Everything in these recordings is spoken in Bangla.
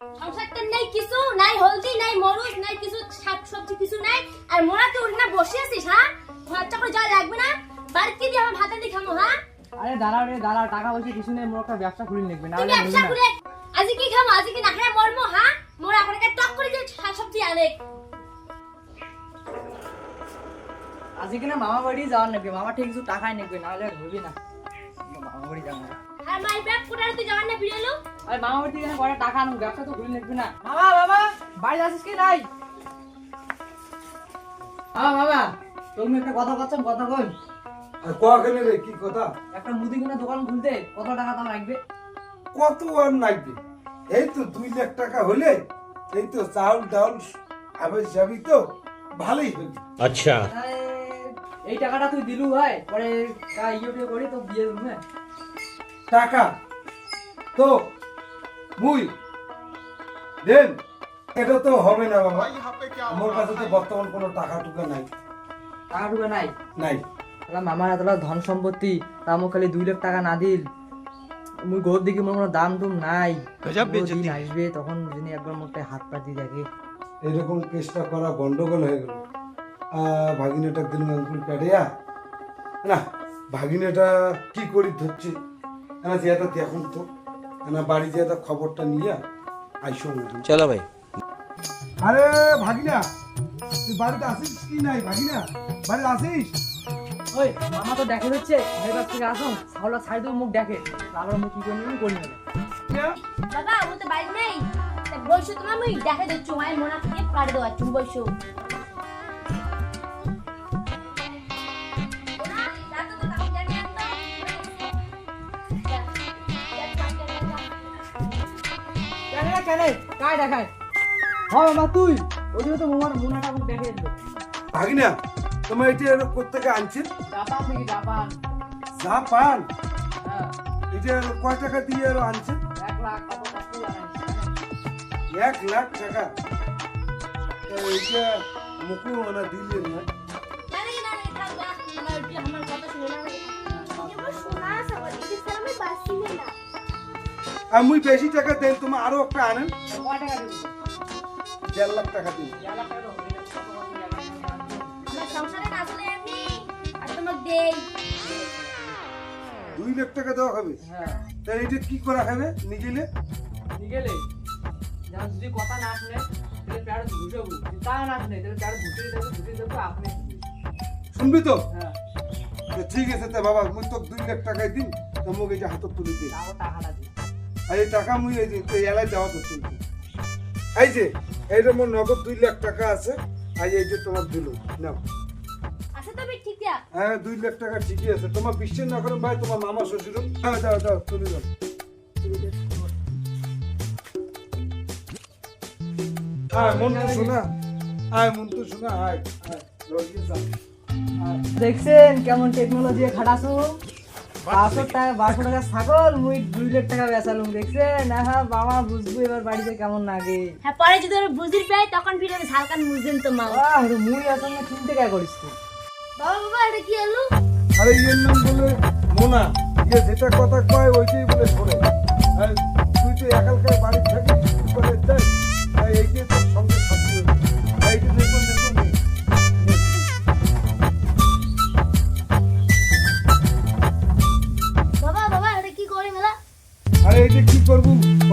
সংসারটা নাই কিছু নাই হলদি নাই মরুচ নাই কিছু শাক সবজি কিছু নাই। আর মোরা তুই না বসে আছিস হ্যাঁ খরচা করে যাওয়া লাগবে না? বাড়িতে দিয়ে আমার ভাত দিয়ে খামো হ্যাঁ আরে দাঁড়াও রে দাঁড়াও টাকা পয়সা কিছু নেই মোর একটা ব্যবসা খুলে লিখবে না ব্যবসা করে আজকে কি খামো? আজকে কি না খেয়ে মরমো হ্যাঁ মোরা এখন টক করে যে শাক সবজি আনে। আজকে না মামা বাড়ি যাওয়ার নেবে মামা ঠিক কিছু টাকাই নেবে না হলে আর না। মামা বাড়ি যাব না। আর মাই ব্যাগ কোটারে তুই যাওয়ার না বিড়ালো আরে মামা বাড়ি থেকে কটা টাকা আনুম ব্যবসা তো খুলে নেবি না। মামা মামা বাড়ি আসিস কি নাই? হ্যাঁ মামা তুমি একটা কথা বলছাম কথা বল। আর কখানে রে কি কথা? একটা মুদিখানা দোকান খুলতে কত টাকা দাম লাগবে? কত আর লাগবে? এই তো দুই লাখ টাকা হলে এই তো চাউল ডাউল আবার যাবি তো ভালোই হবে আচ্ছা। এই টাকাটা তুই দিলু ভাই। পরে তা ইউটিউব করি তো দিয়ে দেবো হ্যাঁ? টাকা। তো মুই। দেন এটা তো হবে না বাবা। আমার কাছে তো বর্তমান কোনো টাকা টুকা নাই। টাকা টুকা নাই? নাই। তাহলে মামার এতটা ধন সম্পত্তি তা মোক খালি দুই লাখ টাকা না দিল। মুই গোর দিকে মোর কোনো দাম টুম নাই। দিন আসবে তখন যিনি একবার মোটে হাত পা দিয়ে দেখে। এরকম কেসটা করা গন্ডগোল হয়ে গেল। আহ, ভাগিনাটা দিন আঙ্কুল কাটিয়া না ভাগিনাটা কি করি ধরছে? এনা জিয়াদা দেখুন তো। এনা বাড়ি জিয়াদা খবরটা নিয়ে আইসো চলো ভাই। আরে ভাগিনা তুই বাড়িতে আসিস কি নাই ভাগিনা? বাড়িতে আসিস? ওই মামা তো দেখে হচ্ছে ভাই বাস থেকে মুখ দেখে। তারপর মুখ কি করে নেবেন কেন কায় দেখায় হ্যাঁ মামা তুই। ওই জন্য তো মোমার মোনাটা মুখ দেখে দিল ভাগিনা তোমার এটা এর কোথেকে আনছে জাপান থেকে জাপান। জাপান? হ্যাঁ। এটা কয় টাকা দিয়ে এর আনছে এক লাখ এক লাখ টাকা? এইটা মুকু ওনা দিলেন না? আর মুই বেশি টাকা দেন তোমার আরও একটা আনেন। দেড় লাখ টাকা দিন দুই। লাখ টাকা দেওয়া হবে? হ্যাঁ। তা এটা কি করা হবে? গেলে যেমন যদি কথা না শুনে তাহলে প্যাড তা না শুনে তাহলে প্যাড ঘুষে দেবো ঘুষে দেবো আপনি শুনবি তো? হ্যাঁ। ঠিক আছে তা বাবা মুই তো দুই লাখ টাকাই দিন তো মোক এটা হাতত তুলে দিই। এই টাকা মুই এই যে এই এলাই দেওয়া তো চলছে এই যে এইটা মোর নগদ দুই লাখ টাকা আছে আর এই যে তোমার দিল নাও। হ্যাঁ দুই লাখ টাকা ঠিকই আছে। তোমার বিশ্বাস না করেন ভাই তোমার মামা শ্বশুর। হ্যাঁ দাও দাও তুলে দাও। হ্যাঁ মন তো শোনা। আয় মন তো শোনা। আয় আয় যা। আয়। দেখছেন কেমন টেকনোলজি খাটাছো? পাঁচশো টাকা বারোশো টাকা ছাগল মুই দুই লাখ টাকা বেচালুম দেখছেন? হ্যাঁ বাবা বুঝব এবার বাড়িতে কেমন লাগে। হ্যাঁ পরে যদি ওরা বুঝির পাই তখন ফিরে আমি ঝালকান তো মা। আহ মুই আসলে কে করিস তুই? বাবা বাবা এটা কি এলো আরে ইয়ের নাম বলে মোনা। ইয়ে যেটা কথা কয় ওইটাই বলে শোনে তুই তো একালকার বাড়ি থাকিস?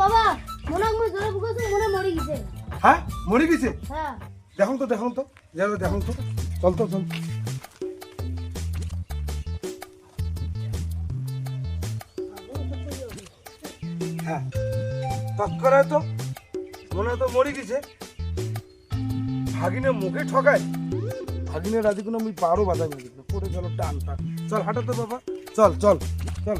বাবা মনে হয় জোরে ভুগেছে মনে মরে গেছে। হ্যাঁ? মরে গেছে? হ্যাঁ। দেখুন তো দেখুন তো যারা দেখুন তো। চল তো চল। হ্যাঁ। তৎকরে তো। মনে হয় তো মরে গেছে। ভাগিনে মুখে ঠকায়। ভাগিনে রাজি কোনো আমি পারো মেরে পড়ে গেল টান টান চল হাঁটাতে বাবা। চল চল চল।